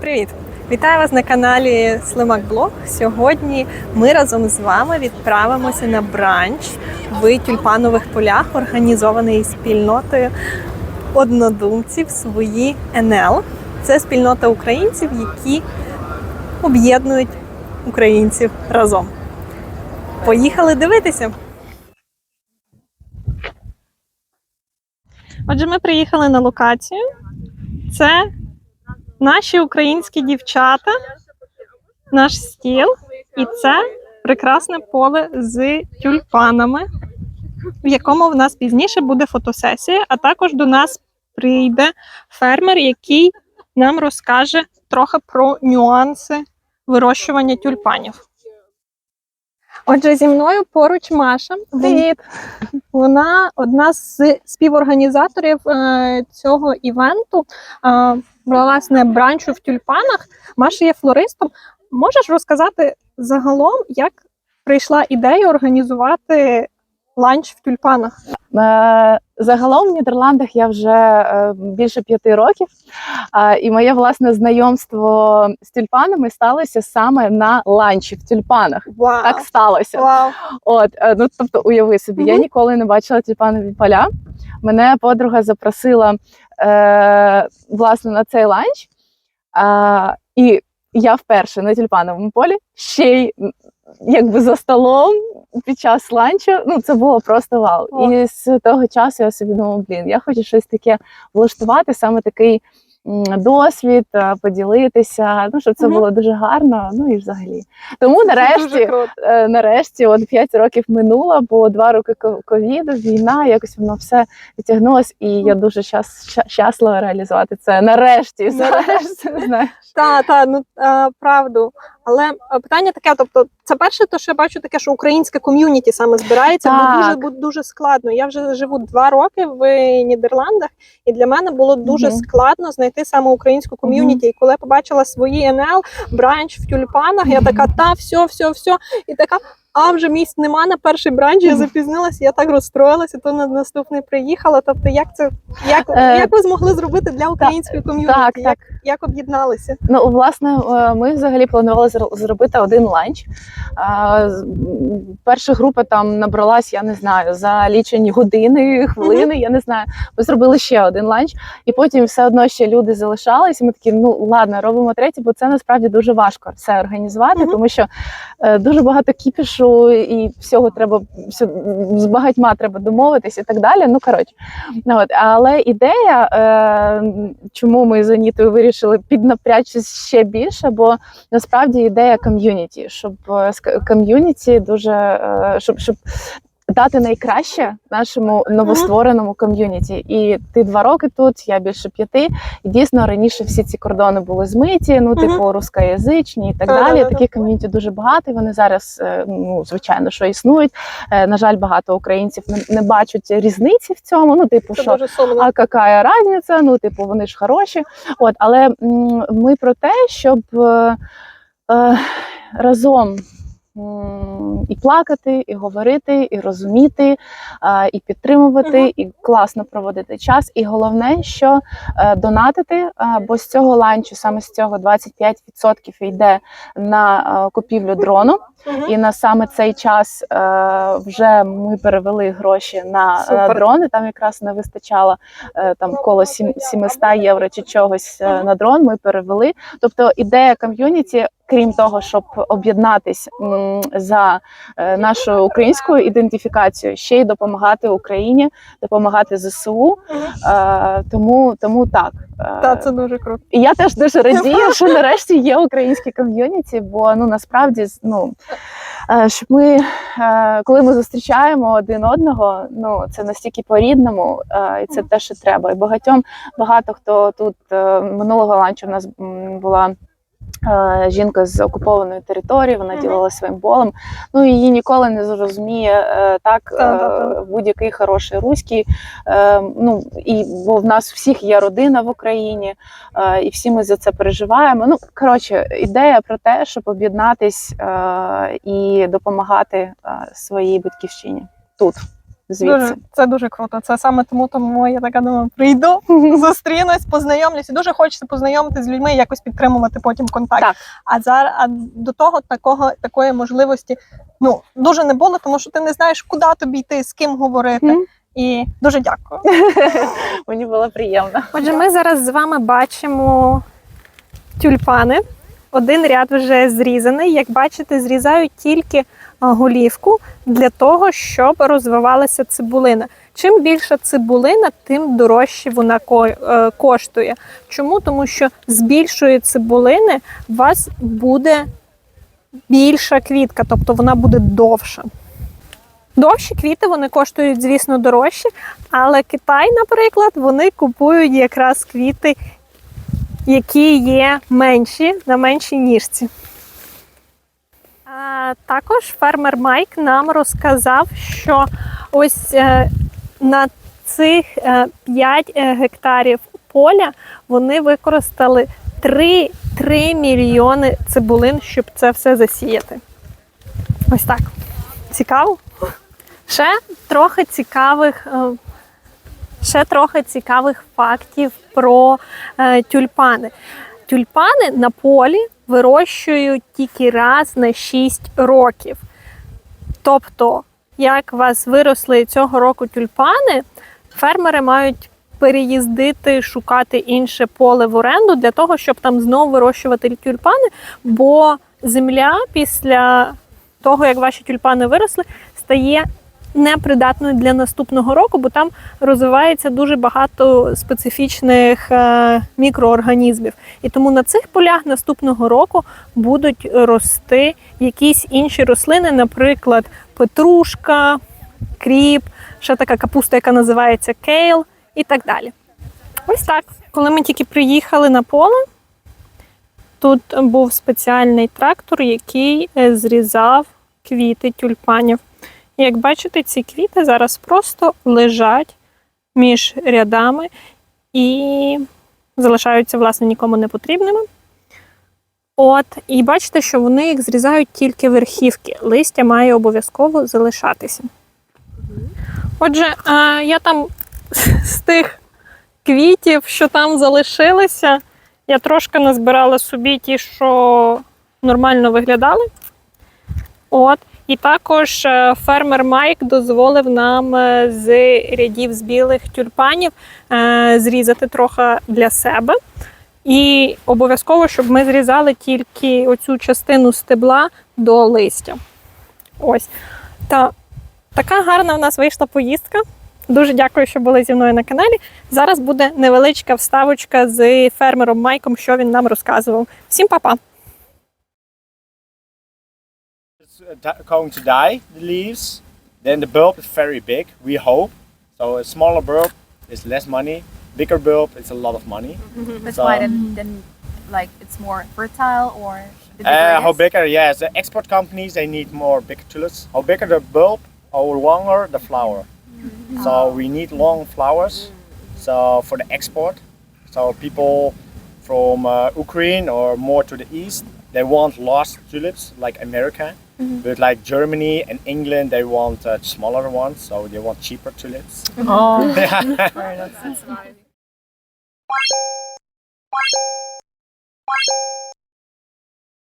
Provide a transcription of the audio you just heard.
Привіт! Вітаю вас на каналі Слимак Блог. Сьогодні ми разом з вами відправимося на бранч в тюльпанових полях, організований спільнотою однодумців свої НЛ. Це спільнота українців, які об'єднують українців разом. Поїхали дивитися. Отже, ми приїхали на локацію. Це наші українські дівчата, наш стіл, і це прекрасне поле з тюльпанами, в якому в нас пізніше буде фотосесія, а також до нас прийде фермер, який нам розкаже трохи про нюанси вирощування тюльпанів. Отже, зі мною поруч Маша. Привіт! Вона одна з співорганізаторів е, цього івенту, власне, бранчу в тюльпанах. Маша є флористом. Можеш розказати загалом, як прийшла ідея організувати ланч в тюльпанах? Е, Загалом в Нідерландах я вже е, більше п'яти років, Е, і моє власне знайомство з тюльпанами сталося саме на ланчі в тюльпанах. Вау! Так сталося. Вау! От е, ну тобто, уяви собі, я ніколи не бачила тюльпанові поля. Мене подруга запросила е, власне на цей ланч. А, і я вперше на тюльпановому полі ще й якби за столом під час ланчу. Ну це було просто вау. О. І з того часу я собі думала, блін, я хочу щось таке влаштувати, саме такий. Досвід поділитися, ну щоб це Мгм. було дуже гарно. Ну і взагалі. Тому Дуже нарешті е, нарешті, от 5 років минуло, бо два роки ко- ковіду, війна, якось воно все відтягнулось, і я дуже щас, ща- щаслива реалізувати це. Нарешті, Нарешті. знаєш, та, ну е, правду. Але е, питання таке: тобто, це перше, то що я бачу, таке, що українське ком'юніті саме збирається, бо дуже бу- дуже складно. Я вже живу два роки в Нідерландах, і для мене було дуже угу. складно знайти саме українську ком'юніті. І коли я побачила свої НЛ, бранч в тюльпанах, я така, та все, все, все. І така. А вже місць нема на перший бранч, я запізнилася, я так розстроїлася, то на наступний приїхала. Тобто, як це як, Е, як ви змогли зробити для української ком'юніті? так, як, як об'єдналися? Ну, власне, е, ми взагалі планували зробити один ланч. М, Перша група там набралась, я не знаю, за лічені години, хвилини, я не знаю. Ми зробили ще один ланч, і потім все одно ще люди залишались. І ми такі, ну ладно, робимо третій, бо це насправді дуже важко все організувати, тому що е, дуже багато кіпішу і всього треба з багатьма треба домовитись і так далі. Ну коротше, ну, от, але ідея, е, чому ми з Анітою вирішили піднапрячись ще більше, бо насправді ідея ком'юніті, щоб е, ком'юніті дуже е, щоб, щоб дати найкраще нашому новоствореному ком'юніті. І ти два роки тут, я більше п'яти. І дійсно раніше всі ці кордони були змиті, ну типу рускоязичні і так далі. Таких ком'юніті дуже багато. І вони зараз, е, ну звичайно, що існують. Е, На жаль, багато українців не, бачать різниці в цьому. Ну, типу, Це що а яка різниця? Ну, типу, вони ж хороші. От, але ми про те, щоб е, е, разом. І плакати, і говорити, і розуміти, і підтримувати, і класно проводити час. І головне, що е, донатити, бо з цього ланчу, саме з цього 25% йде на е, купівлю дрону. І на саме цей час е, вже ми перевели гроші на, Супер. дрони. Там якраз не вистачало там коло 700 євро чи чогось на дрон. Ми перевели. Тобто ідея ком'юніті, крім того, щоб об'єднатись за е, нашою українською ідентифікацією, ще й допомагати Україні, допомагати ЗСУ. Тому, тому так. Е, Та це дуже круто. і я теж дуже радію, що нарешті є українське ком'юніті, бо ну насправді ну. е, Щоб ми, коли ми зустрічаємо один одного, ну це настільки по-рідному, і це те, що треба. І багатьом багато хто тут минулого ланчу в нас була жінка з окупованої території, вона Мгм. ділилася своїм болем. Ну її ніколи не зрозуміє е, так е, Та-та-та. будь-який хороший руський. Е, ну і бо в нас всіх є родина в Україні, е, і всі ми за це переживаємо. Ну коротше, ідея про те, щоб об'єднатись е, і допомагати е, своїй батьківщині тут. Звідси. Дуже, це дуже круто. Це саме тому, тому я така думаю, прийду, зустрінусь, познайомлюсь. І дуже хочеться познайомитися з людьми і якось підтримувати потім контакт. Так. А зараз а до того такого такої можливості ну дуже не було, тому що ти не знаєш, куди тобі йти, з ким говорити. І дуже дякую. Мені було приємно. Отже, ми зараз з вами бачимо тюльпани. Один ряд вже зрізаний. Як бачите, зрізають тільки голівку для того, щоб розвивалася цибулина. Чим більша цибулина, тим дорожче вона е, коштує. Чому? Тому що з більшої цибулини у вас буде більша квітка, тобто вона буде довша. Довші квіти вони коштують, звісно, дорожче, але Китай, наприклад, вони купують якраз квіти, які є менші на меншій ніжці. Також фермер Майк нам розказав, що ось е, на цих е, 5 е, гектарів поля вони використали 3, 3 мільйони цибулин, щоб це все засіяти. Ось так. Цікаво? Ще трохи цікавих. е, Ще трохи цікавих фактів про е, тюльпани. Тюльпани на полі вирощують тільки раз на 6 років. Тобто, як у вас виросли цього року тюльпани, фермери мають переїздити, шукати інше поле в оренду для того, щоб там знову вирощувати тюльпани, бо земля після того, як ваші тюльпани виросли, стає непридатною для наступного року, бо там розвивається дуже багато специфічних е, мікроорганізмів. І тому на цих полях наступного року будуть рости якісь інші рослини, наприклад, петрушка, кріп, ще така капуста, яка називається кейл і так далі. Ось так. Коли ми тільки приїхали на поле, тут був спеціальний трактор, який е, зрізав квіти тюльпанів. Як бачите, ці квіти зараз просто лежать між рядами і залишаються, власне, нікому не потрібними. От, і бачите, що вони їх зрізають тільки верхівки. Листя має обов'язково залишатися. Отже, я там з тих квітів, що там залишилися, я трошки назбирала собі ті, що нормально виглядали. От. І також е, фермер Майк дозволив нам е, з рядів з білих тюльпанів е, зрізати трохи для себе. І обов'язково, щоб ми зрізали тільки оцю частину стебла до листя. Ось. Та така гарна в нас вийшла поїздка. Дуже дякую, що були зі мною на каналі. Зараз буде невеличка вставочка з фермером Майком, що він нам розказував. Всім па-па! Going to die, the leaves. Then the bulb is very big, we hope. So a smaller bulb is less money. Bigger bulb is a lot of money. That's So- why then, then like it's more fertile or Uh, how bigger? Yes, the export companies they need more big tulips. How bigger the bulb, how longer the flower. So we need long flowers. So for the export, so people from uh, Ukraine or more to the east, they want lost tulips like America. Mm-hmm. But like Germany and England, they want uh, smaller ones, so they want cheaper tulips. Mm-hmm. Oh, that's nice.